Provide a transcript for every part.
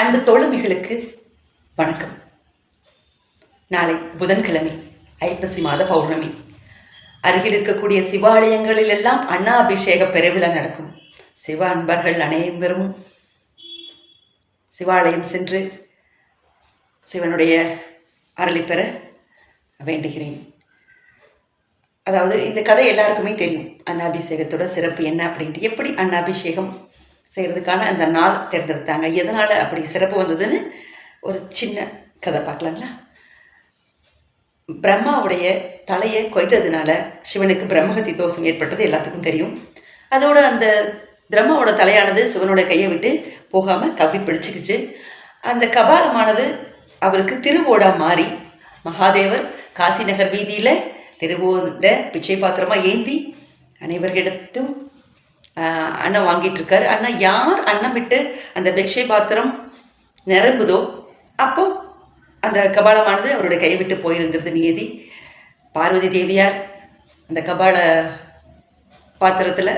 அன்பு தோழமைகளுக்கு வணக்கம். நாளை புதன்கிழமை ஐப்பசி மாத பௌர்ணமி. அருகில் இருக்கக்கூடிய சிவாலயங்களில் எல்லாம் அண்ணாபிஷேக பெருவிழா நடக்கும். சிவ அன்பர்கள் அனைவரும் சிவாலயம் சென்று சிவனுடைய அருளை பெற வேண்டுகிறேன். அதாவது இந்த கதை எல்லாருக்குமே தெரியும். அன்னாபிஷேகத்தோட சிறப்பு என்ன அப்படின்ட்டு. எப்படி அன்னாபிஷேகம் செய்கிறதுக்கான அந்த நாள் தேர்ந்தெடுத்தாங்க. எதனால் அப்படி சிறப்பு வந்ததுன்னு ஒரு சின்ன கதை பார்க்கலாங்களா? பிரம்மாவுடைய தலையை கொய்ததுனால சிவனுக்கு பிரம்மகத்தி தோஷம் ஏற்பட்டது எல்லாத்துக்கும் தெரியும். அதோட அந்த பிரம்மாவோட தலையானது சிவனோட கையை விட்டு போகாமல் கவி பிடிச்சிக்கிச்சு. அந்த கபாலமானது அவருக்கு திருவோடா மாறி மகாதேவர் காசி நகர் வீதியில் திருவோட பிச்சை பாத்திரமாக ஏந்தி அனைவர்களிடத்தும் அண்ணா வாங்கிட்டு இருக்காரு ஆனால் யார் அன்னம் விட்டு அந்த பிக்ஷை பாத்திரம் நிரம்புதோ அப்போ அந்த கபாலமானது அவருடைய கைவிட்டு போயிருங்கிறது நியதி. பார்வதி தேவியார் அந்த கபால பாத்திரத்தில்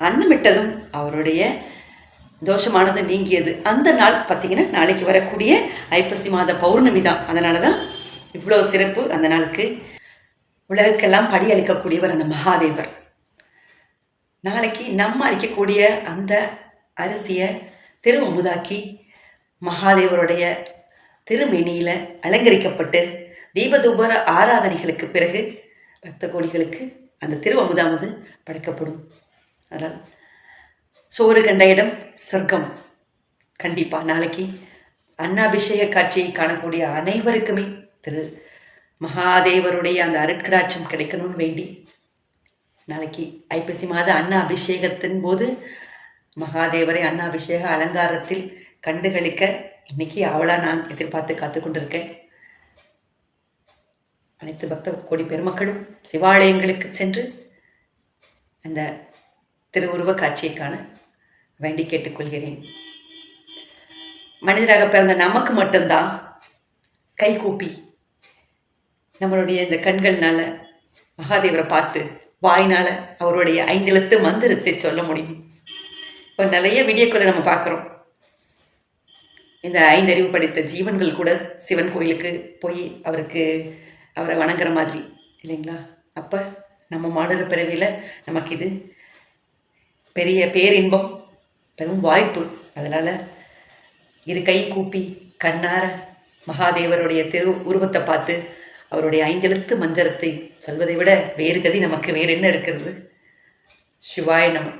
அன்னமிட்டதும் அவருடைய தோஷமானது நீங்கியது. அந்த நாள் பார்த்தீங்கன்னா நாளைக்கு வரக்கூடிய ஐப்பசி மாத பௌர்ணமி தான். அதனால தான் இவ்வளோ சிறப்பு அந்த நாளுக்கு. உலகக்கெல்லாம் படி அளிக்கக்கூடியவர் அந்த மகாதேவர். நாளைக்கு நம்ம அளிக்கக்கூடிய அந்த அரிசியை திரு அமுதாக்கி மகாதேவருடைய திருமேனியில் அலங்கரிக்கப்பட்டு தீபதூபர ஆராதனைகளுக்கு பிறகு பக்த கோடிகளுக்கு அந்த திரு அமுதாமது படைக்கப்படும். அதனால் சோறு கண்ட இடம் சொர்க்கம். கண்டிப்பாக நாளைக்கு அன்னாபிஷேக காட்சியை காணக்கூடிய அனைவருக்குமே திரு மகாதேவருடைய அந்த அருட்கடாட்சம் கிடைக்கணும்னு வேண்டி நாளைக்கு ஐப்பசி மாத அன்ன அபிஷேகத்தின் போது மகாதேவரை அன்ன அபிஷேக அலங்காரத்தில் கண்டுகளிக்க இன்னைக்கு அவளாக நான் எதிர்பார்த்து காத்து கொண்டிருக்கேன் அனைத்து பக்த கோடி பெருமக்களும் சிவாலயங்களுக்கு சென்று அந்த திருவுருவ காட்சியை காண வேண்டி கேட்டுக்கொள்கிறேன். மனிதராக பிறந்த நமக்கு மட்டும்தான் கை கூப்பி நம்மளுடைய இந்த கண்கள்னால மகாதேவரை பார்த்து வாயினால அவருடைய ஐந்தெழுத்து மந்திரத்தை சொல்ல முடியும். இப்போ நிறைய வீடியோக்களை நம்ம பார்க்குறோம். இந்த ஐந்தறிவு படித்த ஜீவன்கள் கூட சிவன் கோயிலுக்கு போய் அவருக்கு அவரை வணங்குற மாதிரி இல்லைங்களா? அப்போ நம்ம மாடல பிறவியில் நமக்கு இது பெரிய பேரின்பம் பெரும் வாய்ப்பு. அதனால் இரு கை கூப்பி கண்ணார மகாதேவருடைய திரு உருவத்தை பார்த்து அவருடைய ஐந்தெழுத்து மந்திரத்தை சொல்வதை விட வேறு கதி நமக்கு வேறு என்ன இருக்கிறது? சிவாய நம